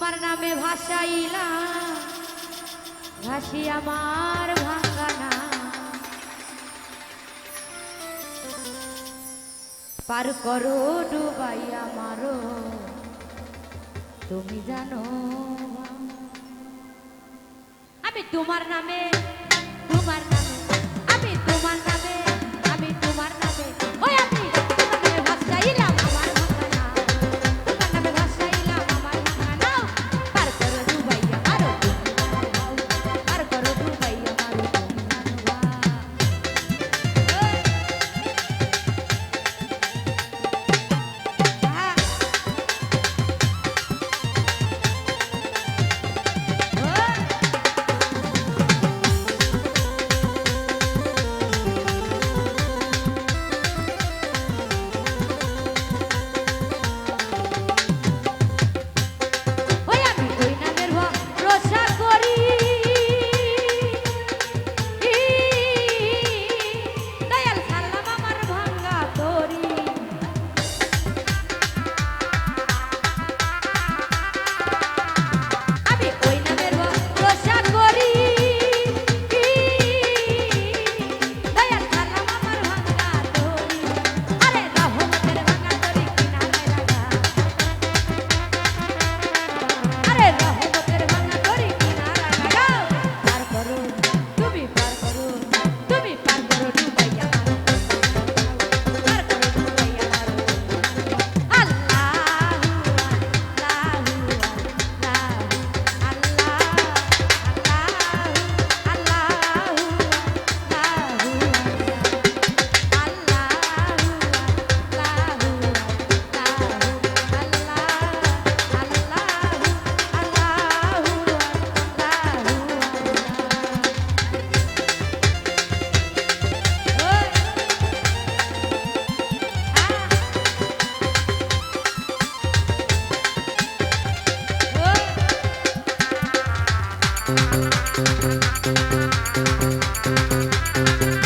তোমার নামে ভাসাইলা ভাসি আমার ভাঙানা পার করো ডুবাই আমারও তুমি জানো আমি তোমার নামে তোমার নামে, আমি তোমার Thank you.